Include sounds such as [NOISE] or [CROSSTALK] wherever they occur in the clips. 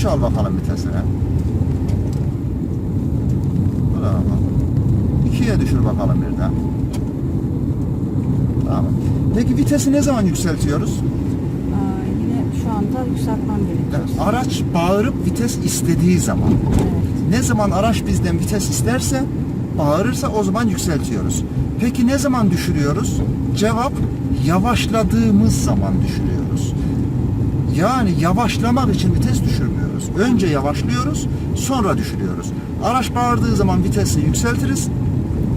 3 al bakalım vitesine. Bravo. 2'ye düşür bakalım birden. Tamam. Peki vitesi ne zaman yükseltiyoruz? Aa, yine şu anda yükseltmem gerekiyor. Araç bağırıp vites istediği zaman. Evet. Ne zaman araç bizden vites isterse, bağırırsa o zaman yükseltiyoruz. Peki ne zaman düşürüyoruz? Cevap yavaşladığımız zaman düşürüyoruz. Yani yavaşlamak için vites düşürmüyoruz. Önce yavaşlıyoruz, sonra düşürüyoruz. Araç bağırdığı zaman vitesi yükseltiriz.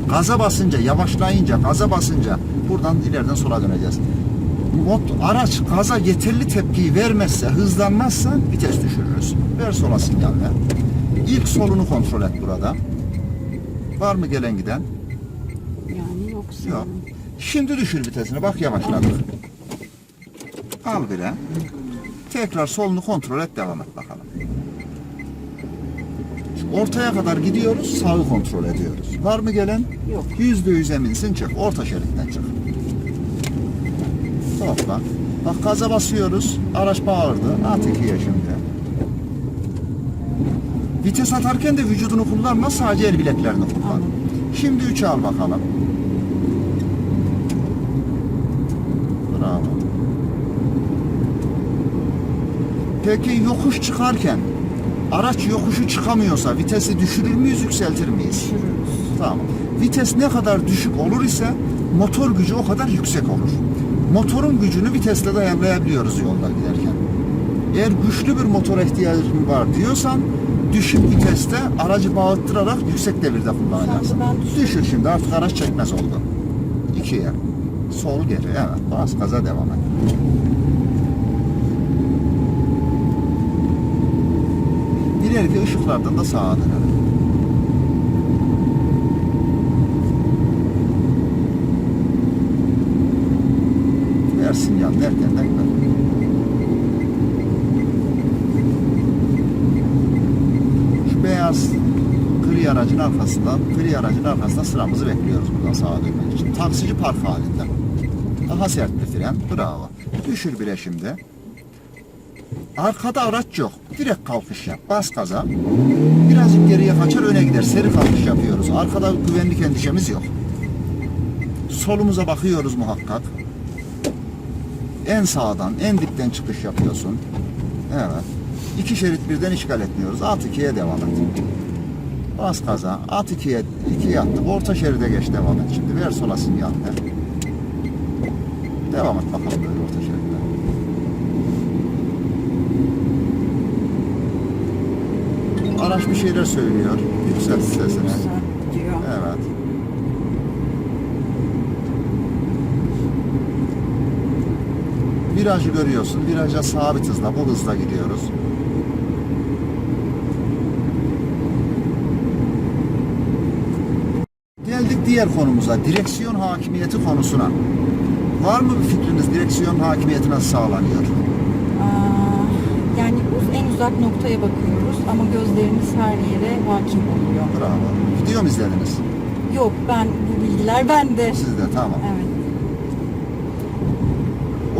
Gaza basınca, yavaşlayınca, gaza basınca buradan ileriden sola döneceğiz. Mot, araç gaza yeterli tepkiyi vermezse, hızlanmazsa vites düşürürüz. Ver sola sinyal ver. İlk solunu kontrol et burada. Var mı gelen giden? Yani yok Yok. Şimdi düşür vitesini. Bak yavaşladık. Al bire. Tekrar solunu kontrol et. Devam et bakalım. Ortaya kadar gidiyoruz. Sağı kontrol ediyoruz. Var mı gelen? Yok. Yüzde yüz eminsin. Çık. Orta şeritten çık. Topla. Bak gaza basıyoruz. Araç bağırdı. At ikiye şimdi. Vites atarken de vücudunu kullanma. Sadece el bileklerini kullan. Şimdi 3'e al bakalım. Bravo. Peki yokuş çıkarken araç yokuşu çıkamıyorsa vitesi düşürür müyüz, yükseltir miyiz? Düşürürüz. Tamam. Vites ne kadar düşük olur ise motor gücü o kadar yüksek olur. Motorun gücünü vitesle de ayarlayabiliyoruz yolda giderken. Eğer güçlü bir motora ihtiyacın var diyorsan düşük viteste aracı bağırttırarak yüksek devirde kullanacaksın. Düşür şimdi artık araç çekmez oldu. İkiye. Sol geri evet bas gaza devam et. İleriki ışıklardan da sağa dönelim. Ver sinyal derken de Şu beyaz gri aracın arkasından, gri aracın arkasında sıramızı bekliyoruz buradan sağa dönmek için. Taksici park halinde. Daha sert bir fren. Bravo. Düşür bile şimdi. Arkada araç yok. Direkt kalkış yap. Bas gaza. Birazcık geriye kaçar öne gider. Seri kalkış yapıyoruz. Arkada güvenlik endişemiz yok. Solumuza bakıyoruz muhakkak. En sağdan, en dipten çıkış yapıyorsun. Evet. İki şerit birden işgal etmiyoruz. At ikiye devam et. Bas gaza. At ikiye, ikiye attık. Orta şeride geç devam et. Şimdi ver sola sinyal. Devam et bakalım böyle orta şeride. Araç bir şeyler söylüyor. Güzel diyor. Evet. Virajı görüyorsun. Viraja sabit hızla, bu hızla gidiyoruz. Geldik diğer konumuza, direksiyon hakimiyeti konusuna. Var mı bir fikriniz direksiyon hakimiyeti nasıl sağlanıyor? Aa, yani en uzak noktaya bakıyoruz ama gözlerimiz her yere hakim oluyor. Bravo. Video mu izlediniz? Yok ben bu bilgiler bende. Siz de tamam. Evet.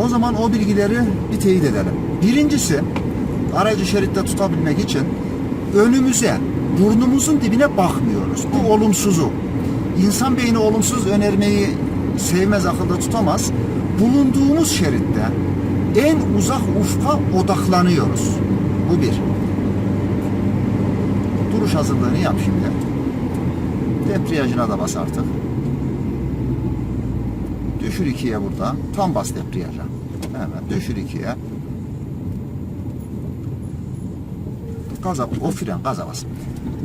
O zaman o bilgileri bir teyit edelim. Birincisi aracı şeritte tutabilmek için önümüze, burnumuzun dibine bakmıyoruz. Bu olumsuzu. İnsan beyni olumsuz önermeyi sevmez, akılda tutamaz. Bulunduğumuz şeritte en uzak ufka odaklanıyoruz. Bu bir. Duruş hazırlığını yap şimdi. Debriyajına da bas artık. Düşür ikiye burada. Tam bas debriyaja. Evet düşür ikiye. Gaza, o fren gaza bas.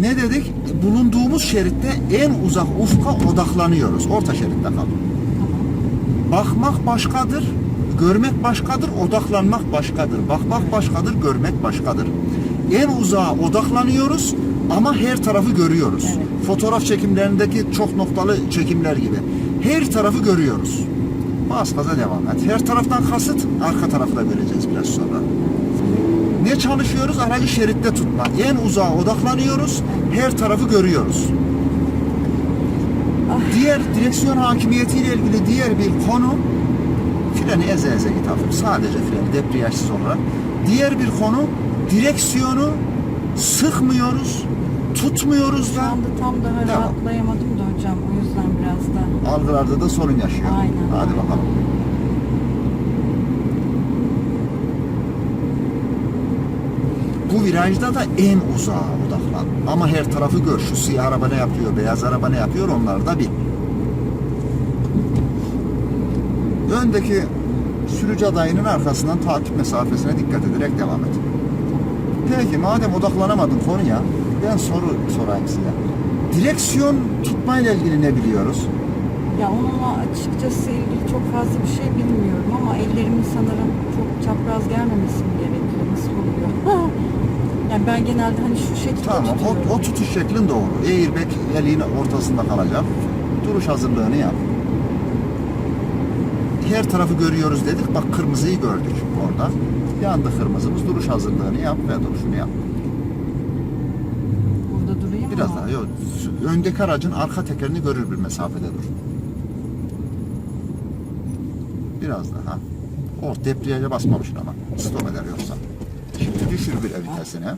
Ne dedik? Bulunduğumuz şeritte en uzak ufka odaklanıyoruz. Orta şeritte kal. Bakmak başkadır, görmek başkadır, odaklanmak başkadır. Bakmak başkadır, görmek başkadır. En uzağa odaklanıyoruz ama her tarafı görüyoruz. Evet. Fotoğraf çekimlerindeki çok noktalı çekimler gibi. Her tarafı görüyoruz. Bas gaza devam et. Her taraftan kasıt arka tarafı da göreceğiz biraz sonra. Ne çalışıyoruz? Aracı şeritte tutma. En uzağa odaklanıyoruz. Her tarafı görüyoruz. Diğer direksiyon hakimiyetiyle ilgili diğer bir konu freni eze eze git hafif. Sadece freni debriyajsız olarak. Diğer bir konu Direksiyonu sıkmıyoruz, tutmuyoruz Şu da anda tam daha Devam. rahatlayamadım da hocam. O yüzden biraz da. algılarda da sorun yaşıyor. Aynen. Hadi bakalım. Bu virajda da en uzağa odaklan. Ama her tarafı gör. Şu siyah araba ne yapıyor, beyaz araba ne yapıyor onları da bil. Öndeki sürücü adayının arkasından takip mesafesine dikkat ederek devam et. Peki madem odaklanamadın konuya ben soru sorayım size. Direksiyon tutmayla ilgili ne biliyoruz? Ya onunla açıkçası ilgili çok fazla bir şey bilmiyorum ama ellerimin sanırım çok çapraz gelmemesi mi gerekiyor? Nasıl oluyor? [LAUGHS] yani ben genelde hani şu şekilde Tamam tutuyorum. o, o tutuş şeklin doğru. Airbag elin ortasında kalacak. Duruş hazırlığını yap. Her tarafı görüyoruz dedik. Bak kırmızıyı gördük orada. Yandı kırmızımız. Duruş hazırlığını yap ve duruşunu yap. Biraz daha. Yok. Öndeki aracın arka tekerini görür bir mesafede dur. Biraz daha. O debriyaja basmamışsın ama. Stop eder yoksa. Şimdi düşür bir vitesine.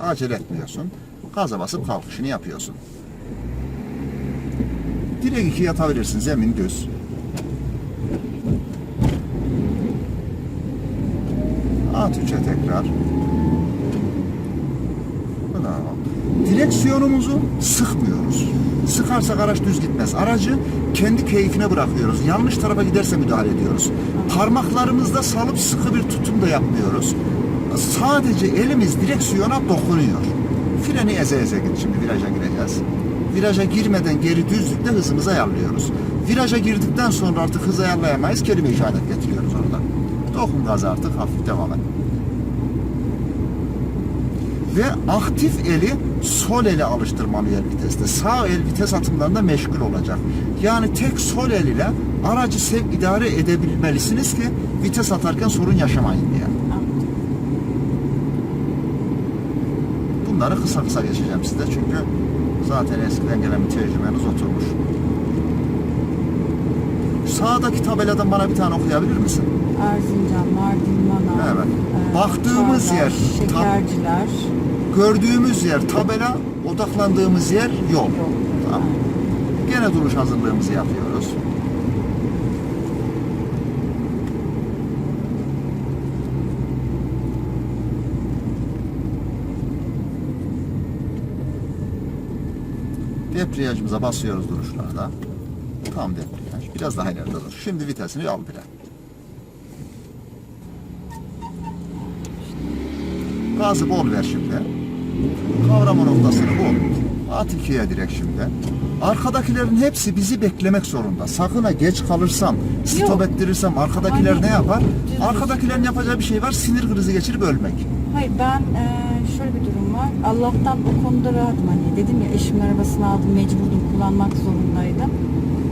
Acele etmiyorsun. Gaza basıp kalkışını yapıyorsun. Direkt iki yatabilirsin. Zemin düz. At üçe tekrar. Bravo. Direksiyonumuzu sıkmıyoruz. Sıkarsak araç düz gitmez. Aracı kendi keyfine bırakıyoruz. Yanlış tarafa giderse müdahale ediyoruz. Parmaklarımızda salıp sıkı bir tutum da yapmıyoruz. Sadece elimiz direksiyona dokunuyor. Freni eze eze git şimdi viraja gireceğiz. Viraja girmeden geri düzlükte hızımızı ayarlıyoruz. Viraja girdikten sonra artık hız ayarlayamayız. Kelime işaret getiriyoruz orada. Dokun gaza artık hafif devam et ve aktif eli sol ele alıştırmalı yer viteste. Sağ el vites atımlarında meşgul olacak. Yani tek sol el ile aracı sevk idare edebilmelisiniz ki vites atarken sorun yaşamayın diye. Bunları kısa kısa geçeceğim size çünkü zaten eskiden gelen bir tecrübeniz oturmuş. Sağdaki tabeladan bana bir tane okuyabilir misin? Erzincan, Mardin, Manav. Evet. e, Baktığımız Çağlar, yer, Şekerciler. Gördüğümüz yer tabela, odaklandığımız yer yol. Yol. Tamam. Gene duruş hazırlığımızı yapıyoruz. Debriyajımıza basıyoruz duruşlarda. Tam debriyaj. Biraz daha ileride dur. Şimdi vitesini al bire. Gazı bol ver şimdi. Kavrama noktasını bul. At ikiye direkt şimdi. Arkadakilerin hepsi bizi beklemek zorunda. Sakın ha geç kalırsam, stop ettirirsem arkadakiler Aynen. ne yapar? Arkadakilerin yapacağı bir şey var. Sinir krizi geçirip ölmek. Hayır ben e, şöyle bir durum var. Allah'tan o konuda rahatım. Hani dedim ya eşimin arabasını aldım mecburdum kullanmak zorundaydım.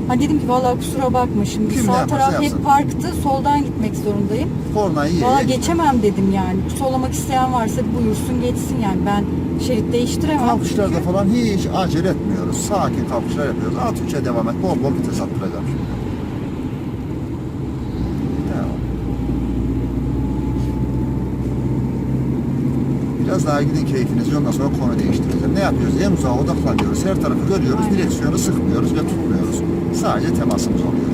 Ha dedim ki vallahi kusura bakma şimdi Kim sağ taraf yapsın. hep parktı soldan gitmek zorundayım. Kornayı ye. Valla ye. geçemem dedim yani. Sollamak isteyen varsa buyursun geçsin yani. Ben şerit değiştiremem. Kalkışlarda çünkü. falan hiç acele etmiyoruz. Sakin kalkışlar yapıyoruz. At üçe devam et. Bol bol vites attıracağım şimdi. Biraz daha gidin keyfinizi ondan sonra konu değiştireceğim. Ne yapıyoruz? En uzağa odaklanıyoruz. Her tarafı görüyoruz. Aynen. Direksiyonu sıkmıyoruz ve tutmuyoruz. Sadece temasımız oluyor.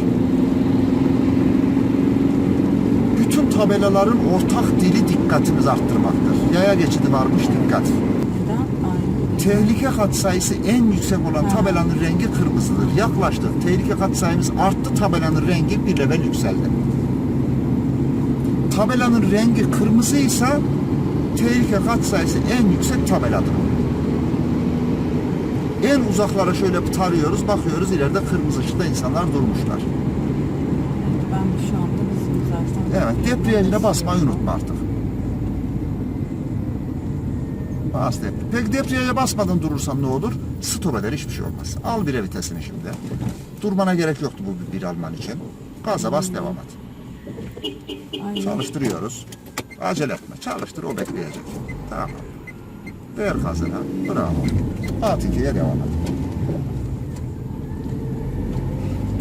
Bütün tabelaların ortak dili dikkatimizi arttırmaktır. Yaya geçidi varmış dikkat. Tehlike katsayısı en yüksek olan tabelanın rengi kırmızıdır. Yaklaştık. Tehlike katsayımız arttı. Tabelanın rengi bir level yükseldi. Tabelanın rengi kırmızıysa tehlike katsayısı en yüksek tabeladır. En uzaklara şöyle tarıyoruz, bakıyoruz ileride kırmızı ışıkta insanlar durmuşlar. Ben şu anda hızım zaten. Evet, debriyajına basmayı unutma artık. Bas debriyaj. Peki debriyaja basmadan durursan ne olur? Stop eder, hiçbir şey olmaz. Al bire vitesini şimdi. Durmana gerek yoktu bu bir alman için. Gaza bas, devam et. Aynen. Çalıştırıyoruz. Acele etme, çalıştır, o bekleyecek. Tamam. Ver gazına. Bravo. At ikiye devam et.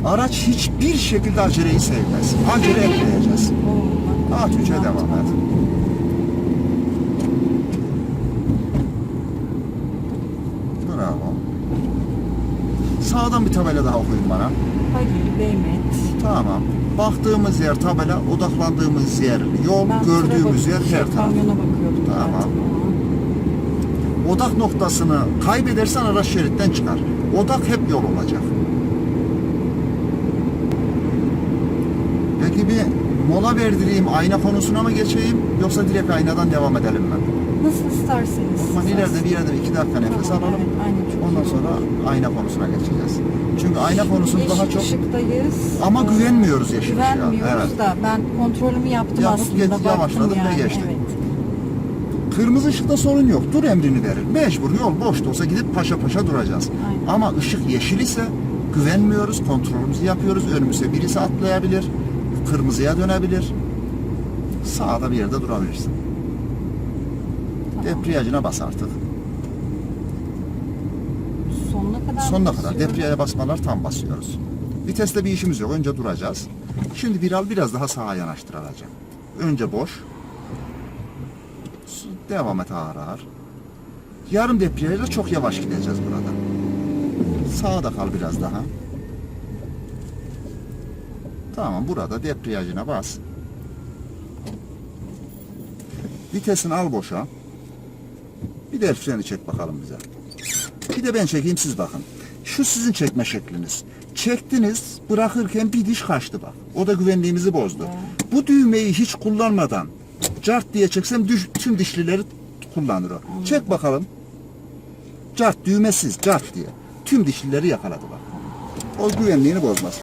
Araç hiçbir şekilde aceleyi sevmez. Acele etmeyeceğiz. At üçe devam et. Bravo. Sağdan bir tabela daha okuyun bana. Halil Mehmet. Tamam. Baktığımız yer tabela, odaklandığımız yer yol, Ben gördüğümüz yer her taraf. Ben Kamyona bakıyordum. Tamam. zaten. Odak noktasını kaybedersen araç şeritten çıkar. Odak hep yol olacak. Peki bir mola verdireyim, ayna konusuna mı geçeyim yoksa direkt aynadan devam edelim mi? Nasıl isterseniz. O zaman ileride bir yerde bir iki dakika nefes Tamam, alalım. evet, aynen, çok Ondan iyi sonra ayna konusuna geçeceğiz. Çünkü ayna konusunu Yeşil daha çok ışıktayız. Ama Ee, güvenmiyoruz yeşil ışığa, Güvenmiyoruz evet. da ben kontrolümü yaptım Yapıp aslında. baktım yavaşladık ve yani, geçtik. Evet. Kırmızı ışıkta sorun yok. Dur emrini verir. Mecbur yol boş da olsa gidip paşa paşa duracağız. Aynen. Ama ışık yeşil ise güvenmiyoruz. Kontrolümüzü yapıyoruz. Önümüze birisi atlayabilir. Kırmızıya dönebilir. Sağda bir yerde durabilirsin. Tamam. Debriyajına bas artık. Sonuna kadar Sonuna kadar debriyaja basmalar tam basıyoruz. Viteste bir işimiz yok. Önce duracağız. Şimdi bir al biraz daha sağa yanaştır aracı. Önce boş. Devam et ağır ağır. Yarım debriyajla çok yavaş gideceğiz burada. Sağda kal biraz daha. Tamam burada debriyajına bas. Vitesini al boşa. Bir de freni çek bakalım bize. Bir de ben çekeyim siz bakın. Şu sizin çekme şekliniz. Çektiniz bırakırken bir diş kaçtı bak. O da güvenliğimizi bozdu. Bu düğmeyi hiç kullanmadan cart diye çeksem düş- tüm dişlileri kullanır o. Çek bakalım. Cart düğmesiz cart diye. Tüm dişlileri yakaladı bak. O güvenliğini bozmaz.